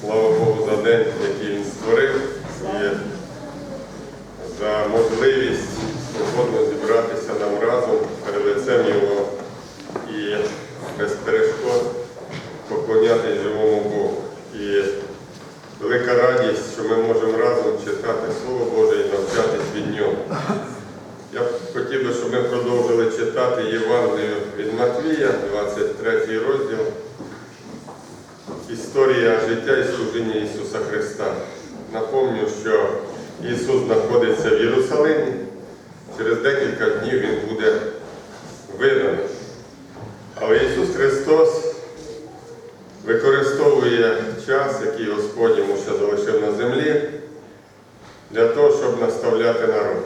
Слава Богу за день, який він створив, і за можливість свободно зібратися нам разом перед лицем Його і без перешкод поклонятись живому Богу. І велика радість, що ми можемо разом читати Слово Боже і навчатись від нього. Я хотів би, щоб ми продовжили читати Євангелію від Матвія, 23 розділ. Історія життя і служіння Ісуса Христа. Напомню, що Ісус знаходиться в Єрусалимі. Через декілька днів Він буде виданий. Але Ісус Христос використовує час, який Господь йому ще залишив на землі, для того, щоб наставляти народ.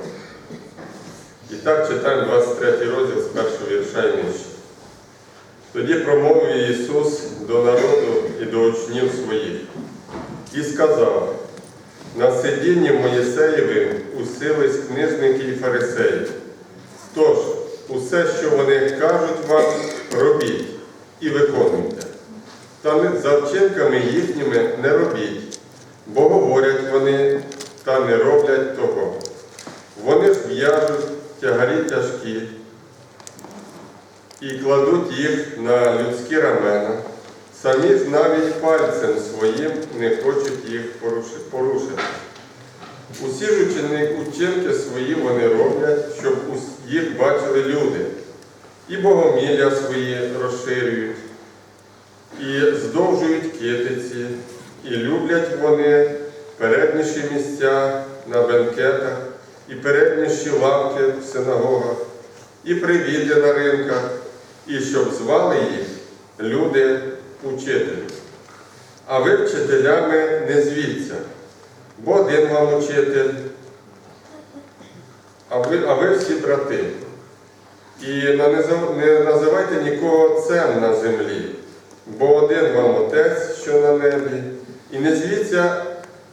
І так читаємо 23 розділ з першого вірша і нижче. Тоді промовив Ісус до народу і до учнів своїх і сказав, на сидінні Моїсеєвим усились книжники і фарисеї. Тож, усе, що вони кажуть вам, робіть і виконуйте. Та не- за вчинками їхніми не робіть, бо говорять вони, та не роблять того. Вони ж в'яжуть тягарі тяжкі і кладуть їх на людські рамена, самі ж навіть пальцем своїм не хочуть їх поруши- порушити. Усі ж учени- учинки свої вони роблять, щоб ус- їх бачили люди, і богомілля свої розширюють, і здовжують китиці, і люблять вони передніші місця на бенкетах, і передніші лавки в синагогах, і на ринках, і щоб звали їх люди учителі. А ви вчителями не звіться, бо один вам учитель, а ви, а ви всі брати. І не називайте нікого отцем на землі, бо один вам отець, що на небі, і не звіться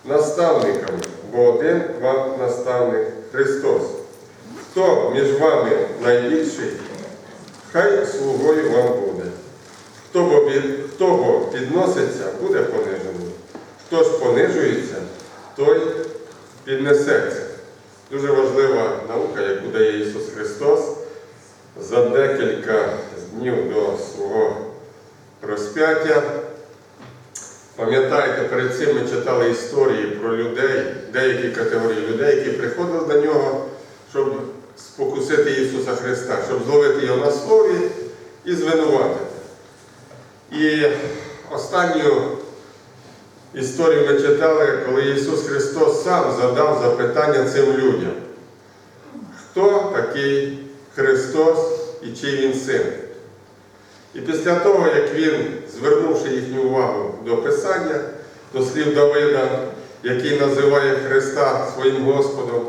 наставниками, бо один вам наставник Христос. Хто між вами найбільший, хай слугою вам буде. Хто бо, хто бо підноситься, буде понижений. Хто ж понижується, той піднесеться. Дуже важлива наука, яку дає Ісус Христос за декілька днів до свого розп'яття. Пам'ятаєте, перед цим ми читали історії про людей, деякі категорії людей, які приходили до нього, щоб спокусити Ісуса Христа, щоб зловити його на слові і звинуватити. І останню історію ми читали, коли Ісус Христос сам задав запитання цим людям. Хто такий Христос і чий він син? І після того, як він, звернувши їхню увагу до Писання, до слів Давида, який називає Христа своїм Господом,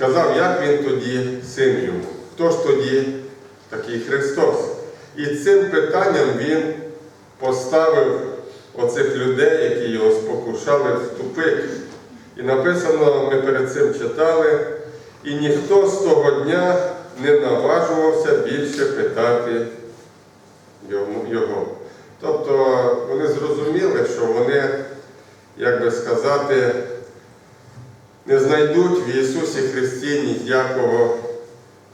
сказав, як він тоді син йому, хто ж тоді такий Христос? І цим питанням він поставив оцих людей, які його спокушали в тупик. І написано, ми перед цим читали, і ніхто з того дня не наважувався більше питати його. Тобто вони зрозуміли, що вони, як би сказати, не знайдуть в Ісусі Христі ніякого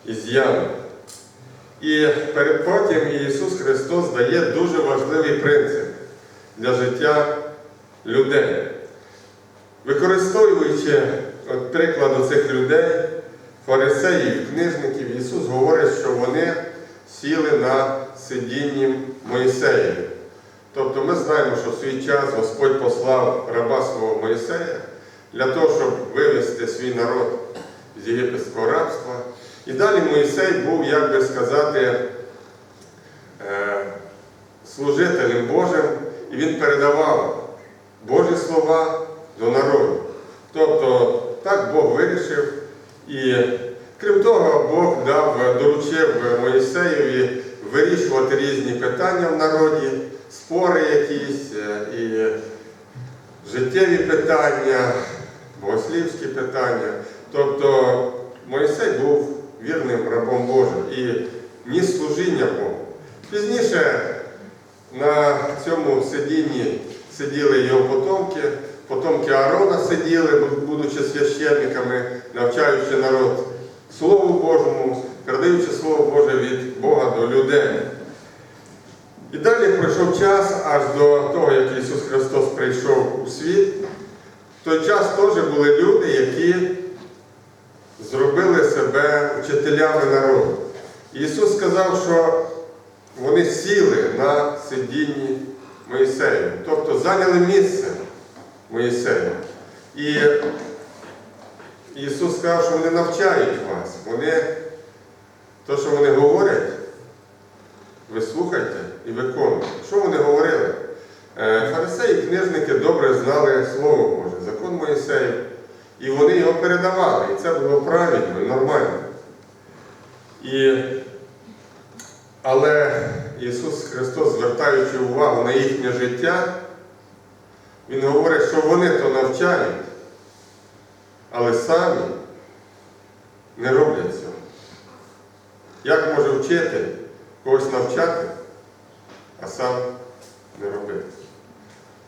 із'яну. І перед потім Ісус Христос дає дуже важливий принцип для життя людей. Використовуючи от приклад цих людей, фарисеїв, книжників, Ісус говорить, що вони сіли на сидінні Моїсеєві. Тобто ми знаємо, що в свій час Господь послав раба свого Моїсея для того, щоб вивести свій народ з єгипетського рабства. І далі Моїсей був, як би сказати, е, служителем Божим, і він передавав Божі слова до народу. Тобто так Бог вирішив. І крім того, Бог дав, доручив Моїсеєві вирішувати різні питання в народі, спори якісь, е, і життєві питання, богослівські питання. Тобто Мойсей був вірним рабом Божим і ніс служіння Богу. Пізніше на цьому сидінні сиділи його потомки, потомки Аарона сиділи, будучи священниками, навчаючи народ Слову Божому, передаючи Слово Боже від Бога до людей. І далі пройшов час аж до того, як Ісус Христос прийшов у світ. В той час теж були люди, які зробили себе вчителями народу. І Ісус сказав, що вони сіли на сидінні Моїсею, тобто зайняли місце Моїсея. І Ісус сказав, що вони навчають вас. Вони, то, що вони говорять, ви слухайте і виконуйте. Що вони говорили? Е, Фарисеї, книжники добре знали Слово Боже, закон Моїсея, і вони його передавали. І це було правильно і нормально. І, але Ісус Христос, звертаючи увагу на їхнє життя, Він говорить, що вони то навчають, але самі не роблять цього. Як може вчитель когось навчати, сам не робити?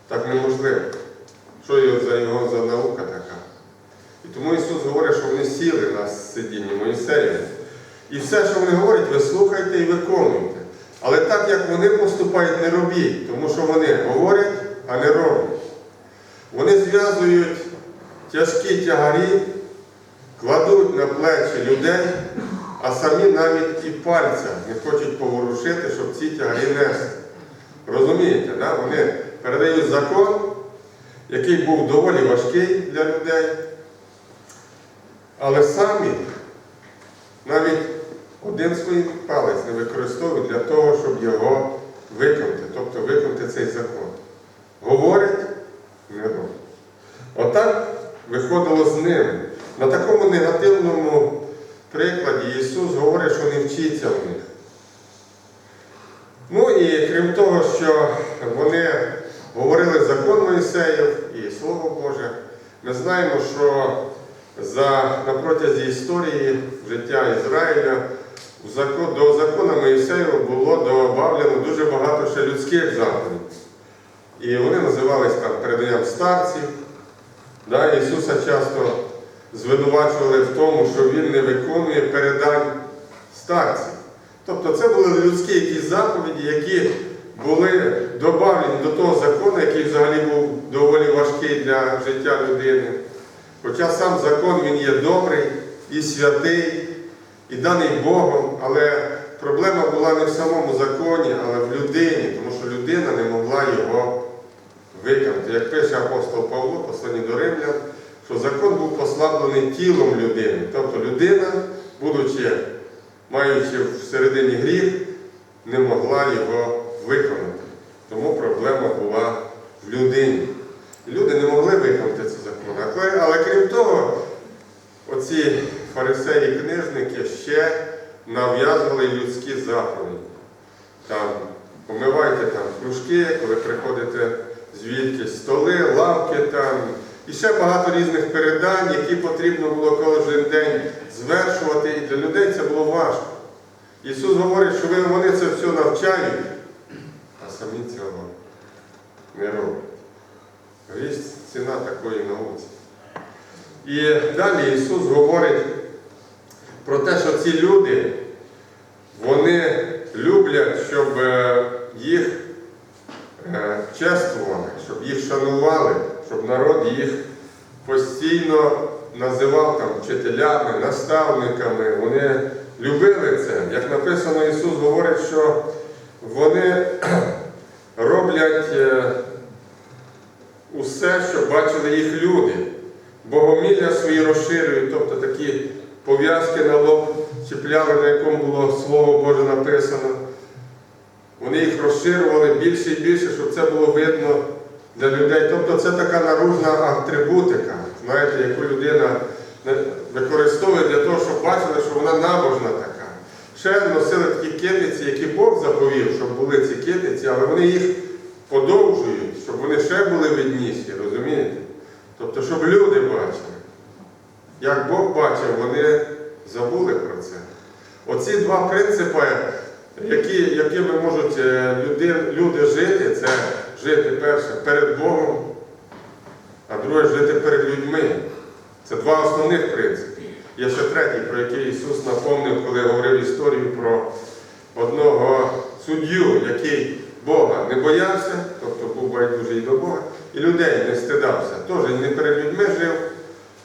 Так неможливо. Що його за його за наука така? І тому Ісус говорить, що вони сіли на сидінні Моїсея. І все, що вони говорять, ви слухайте і виконуйте. Але так, як вони поступають, не робіть, тому що вони говорять, а не роблять. Вони зв'язують тяжкі тягарі, кладуть на плечі людей, а самі навіть і пальця не хочуть поворушити, щоб ці тягарі нести. Розумієте, да? вони передають закон, який був доволі важкий для людей, але самі навіть один свій палець не використовують для того, щоб його виконати, тобто виконати цей закон. Говорять, не робить. Отак виходило з ними. На такому негативному прикладі Ісус говорить, що не вчиться в них. Ну і крім того, що вони говорили закон Моїсеїв і Слово Боже, ми знаємо, що за, на протязі історії життя Ізраїля закон, до закону Моїсеєва було додавлено дуже багато ще людських заходів. І вони називались там переданням старців. Да, Ісуса часто звинувачували в тому, що Він не виконує передань старців. Тобто це були людські якісь заповіді, які були додавлені до того закону, який взагалі був доволі важкий для життя людини. Хоча сам закон він є добрий і святий, і даний Богом, але проблема була не в самому законі, але в людині, тому що людина не могла його виконати. Як пише апостол Павло, послані до Римлян, що закон був послаблений тілом людини. Тобто людина, будучи, маючи всередині гріх, не могла його виконати. Тому проблема була в людині. Люди не могли виконати цей закон. Але, крім того, оці фарисеї книжники ще нав'язували людські заповіді. Там, помивайте там кружки, коли приходите звідки столи, лавки там. І ще багато різних передань, які потрібно було кожен день звершувати, і для людей це було важко. Ісус говорить, що вони це все навчають, самі цього не роблять. Є ціна такої науці. І далі Ісус говорить про те, що ці люди, atributo, одного суддю, який Бога не боявся, тобто був байдужий до Бога, і людей не стидався. Теж не перед людьми жив.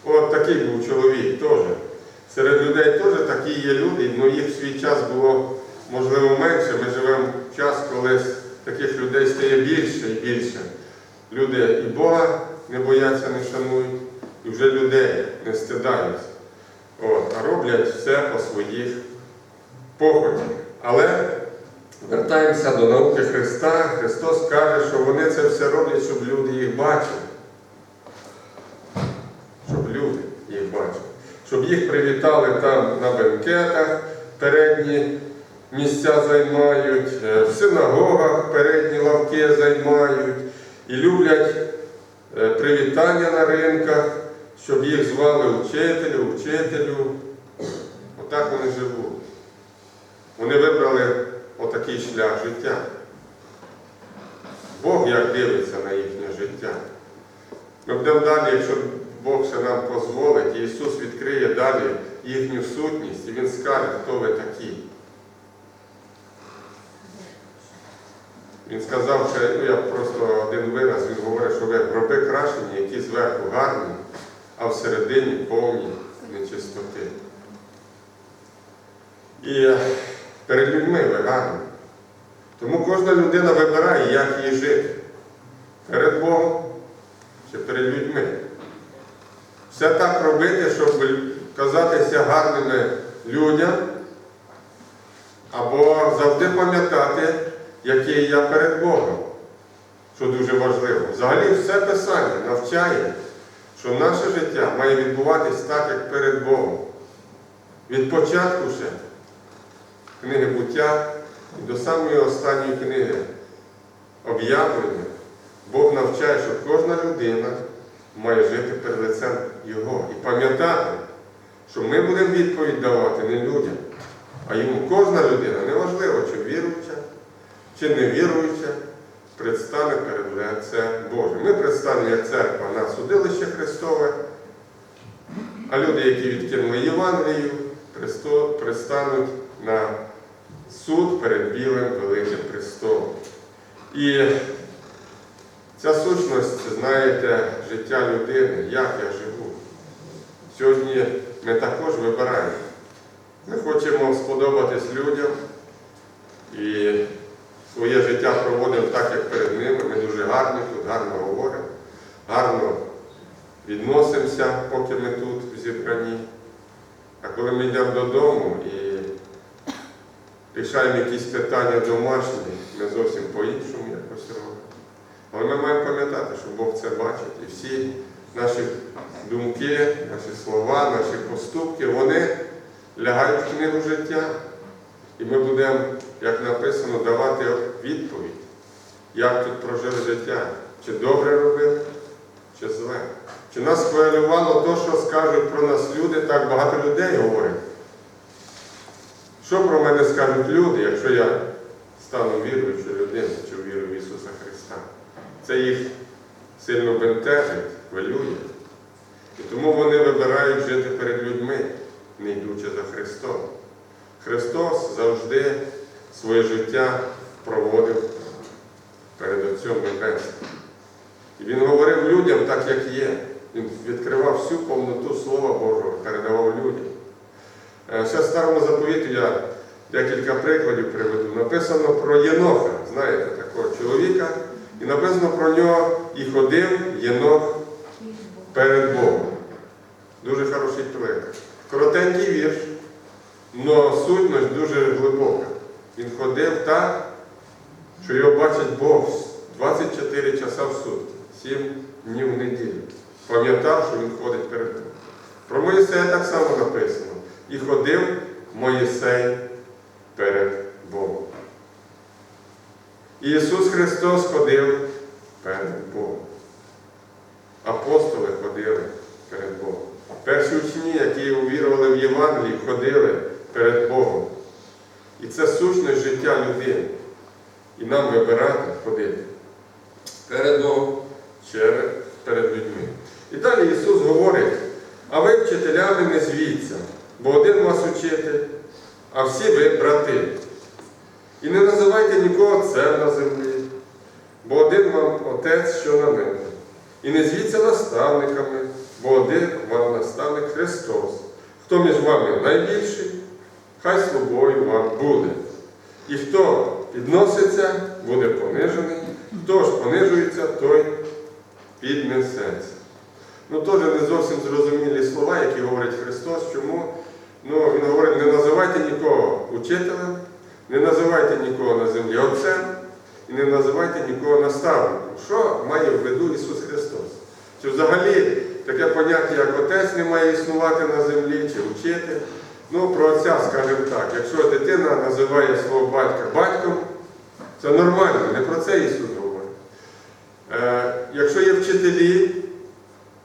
От такий був чоловік теж. Серед людей теж такі є люди, але їх в свій час було можливо менше. Ми живемо в час, коли таких людей стає більше і більше. Люди і Бога не бояться, не шанують, і вже людей не стидаються. От, а роблять все по своїх похотях. Але вертаємося до науки Христа. Христос каже, що вони це все роблять, щоб люди їх бачили. Щоб люди їх бачили. Щоб їх привітали там на бенкетах, передні місця займають, е, в синагогах передні лавки займають і люблять е, привітання на ринках, щоб їх звали учителю, учителю. Отак вони живуть. Вони вибрали отакий шлях життя. Бог як дивиться на їхнє життя. Ми будемо далі, якщо Бог ще нам дозволить, і Ісус відкриє далі їхню сутність, і Він скаже, хто ви такі. Він сказав, що ну, я просто один вираз, він говорить, що ви гроби крашені, які зверху гарні, а всередині повні нечистоти. І перед людьми гарні. Тому кожна людина вибирає, як їй жити. Перед Богом чи перед людьми. Все так робити, щоб казатися гарними людям, або завжди пам'ятати, який я перед Богом, що дуже важливо. Взагалі все Писання навчає, що наше життя має відбуватись так, як перед Богом. Від початку ще книги буття і до самої останньої книги. Об'явлення. Бог навчає, що кожна людина має жити перед лицем Його і пам'ятати, що ми будемо відповідь давати не людям, а йому. Кожна людина, неважливо, чи віруюча, чи невіруюча, предстане перед лицем Божим. Ми предстанемо як церква на судилище Христове, а люди, які відкинули Євангелію, предстануть на суд перед білим великим престолом. І ця сущність, знаєте, життя людини, як я живу. Сьогодні ми також вибираємо. Ми хочемо сподобатись людям і своє життя проводимо так, як перед ними. Ми дуже гарні тут, гарно говоримо, гарно відносимося, поки ми тут в зібранні. А коли ми йдемо додому і рішаємо якісь питання домашні, ми зовсім по-іншому якось робимо. Але ми маємо пам'ятати, що Бог це бачить. І всі наші думки, наші слова, наші поступки, вони лягають в книгу життя. І ми будемо, як написано, давати відповідь, як тут прожили життя. Чи добре робили, чи зле. Чи нас хвилювало то, що скажуть про нас люди, так багато людей говорить. Що про мене скажуть люди, якщо я стану віруючою людиною, чи вірю в Ісуса Христа? Це їх сильно бентежить, хвилює. І тому вони вибирають жити перед людьми, не йдучи за Христом. Христос завжди своє життя проводив перед Отцем Небесним. І Він говорив людям так, як є. Він відкривав всю повноту Слова Божого, передавав людям. Ще в старому заповіті я декілька прикладів приведу. Написано про Єноха, знаєте, такого чоловіка, і написано про нього і ходив Єнох перед Богом. Дуже хороший приклад. Коротенький вірш, але сутність дуже глибока. Він ходив так, що його бачить Бог 24 часа в сутки, 7 днів в неділю. Пам'ятав, що він ходить перед Богом. Про Моїсея так само написано. І ходив Моїсей перед Богом. Ісус Христос ходив перед Богом. Апостоли ходили перед Богом. Перші учні, які увірували в Євангелії, ходили перед Богом. І це сущність життя людини. І нам вибирати ходити. одного через, перед людьми. І далі Ісус говорить, а ви вчителями не звіться, бо один вас учитель, а всі ви брати. І не називайте нікого отцем на землі, бо один вам отець, що на небі. І не звіться наставниками, бо один вам наставник Христос. Хто між вами найбільший, хай слугою вам буде. І хто підноситься, буде понижений, хто ж понижується, той піднесеться. Ну, теж не зовсім зрозумілі слова, які говорить Христос. Чому? Ну, Він говорить, не називайте нікого учителем, не називайте нікого на землі Отцем не називайте нікого наставником. Що має в виду Ісус Христос? Чи взагалі таке поняття, як Отець не має існувати на землі, чи учитель? Ну, про Отця скажемо так, якщо дитина називає свого батька батьком, це нормально, не про це Ісус говорить. Е, якщо є вчителі,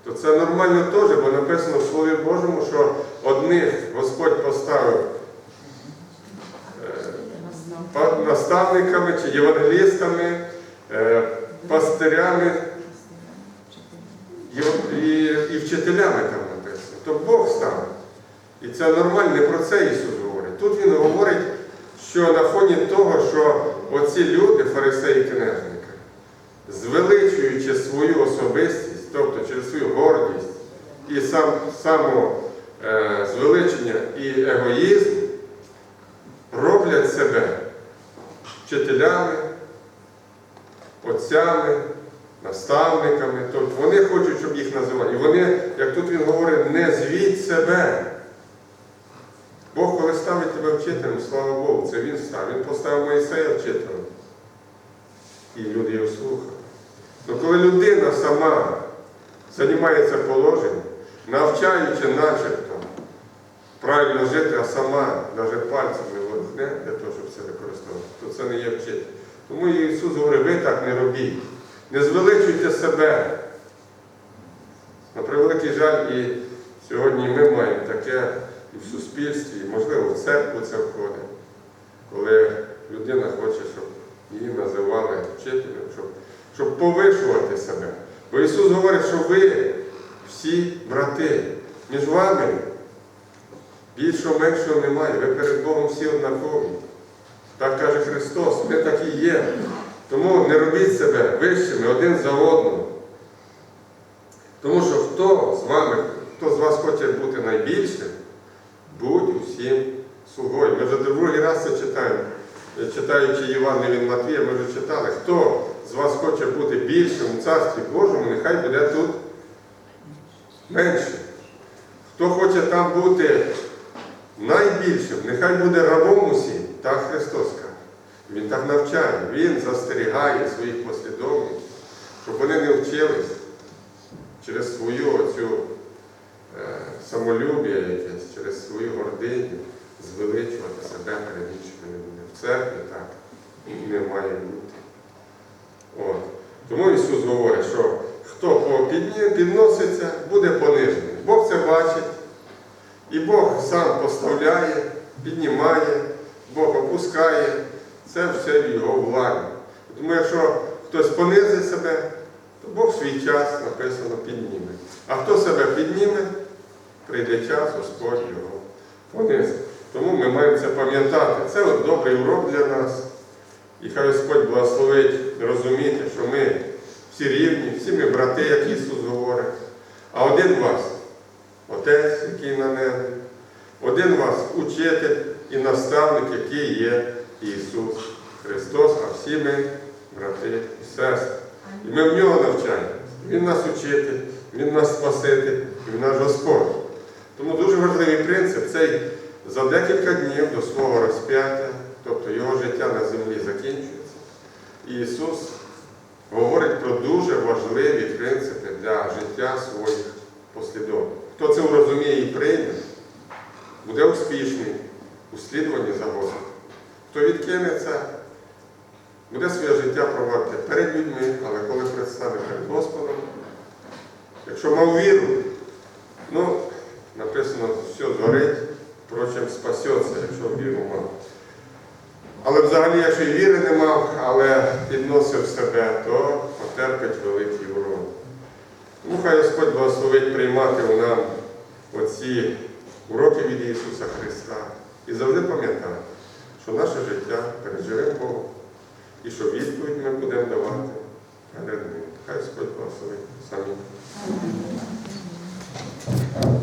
то це нормально теж, бо написано в Слові Божому, що одних Господь поставив наставниками чи євангелістами, е, пастирями і, вчителями там написано. То Бог став. І це нормально, не про це Ісус говорить. Тут Він говорить, що на фоні того, що оці люди, фарисеї книжники, звеличуючи свою особистість, тобто через свою гордість і сам, само е, звеличення і егоїзм, роблять себе вчителями, отцями, наставниками. Тобто вони хочуть, щоб їх називали. І вони, як тут він говорить, не звіть себе. Бог, коли ставить тебе вчителем, слава Богу, це він став. Він Моїсея вчителем. І люди його слухали. Ну коли людина сама займається положенням, навчаючи начебто правильно жити, а сама навіть пальцем не ворухне для того, щоб це використовувати, то це не є вчитель. Тому Ісус говорить, ви так не робіть. Не звеличуйте себе. На превеликий жаль, і сьогодні ми маємо таке і в суспільстві, і, можливо, в церкву це входить, коли людина хоче, щоб її називали вчителем, щоб, щоб повишувати себе. Бо Ісус говорить, що ви всі брати, між вами більшого меншого немає, ви перед Богом всі однакові. Так каже Христос, ми і є. Тому не робіть себе вищими один за одного. Тому що хто з вами, хто з вас хоче бути найбільшим, будь усім слугою. Ми вже другий раз це читаємо. Читаючи Євангелію Матвія, ми вже читали, хто з вас хоче бути більшим у Царстві Божому, нехай буде тут менше. Хто хоче там бути найбільшим, нехай буде рабом усім, так Христос каже. Він так навчає, Він застерігає своїх послідовників, щоб вони не вчились через свою оцю е, самолюбія якесь, через свою гординю звеличувати себе перед іншими людьми. В церкві так не має бути. От. Тому Ісус говорить, що хто підноситься, буде понижений. Бог це бачить, і Бог сам поставляє, піднімає, Бог опускає. Це все в його владі. Тому якщо хтось понизить себе, то Бог свій час написано підніме. А хто себе підніме, прийде час, Господь його понизить. Тому ми маємо це пам'ятати. Це от добрий урок для нас. І хай Господь благословить розуміти, що ми всі рівні, всі ми брати, як Ісус говорить. А один вас Отець, який на небі, один вас учитель і наставник, який є Ісус Христос, а всі ми брати і сестри. І ми в нього навчаємося. Він нас учитель, Він нас спаситель, Він наш Господь. Тому дуже важливий принцип цей за декілька днів до свого розп'яття, тобто його життя на землі закінчується. І Ісус говорить про дуже важливі принципи для життя своїх послідовників. Хто це розуміє і прийме, буде успішний у слідуванні за Господом. Хто відкинеться, буде своє життя проводити перед людьми, але коли предстане перед Господом, якщо мав віру, ну, написано, все згорить, впрочем, спасеться, якщо віру мав. Але взагалі, і віри не мав, але підносив себе, то терпить великий урон. Тому хай Господь благословить приймати у нам оці уроки від Ісуса Христа і завжди пам'ятати, що наше життя переживе Богу і що відповідь ми будемо давати. Хай Господь благословить самі.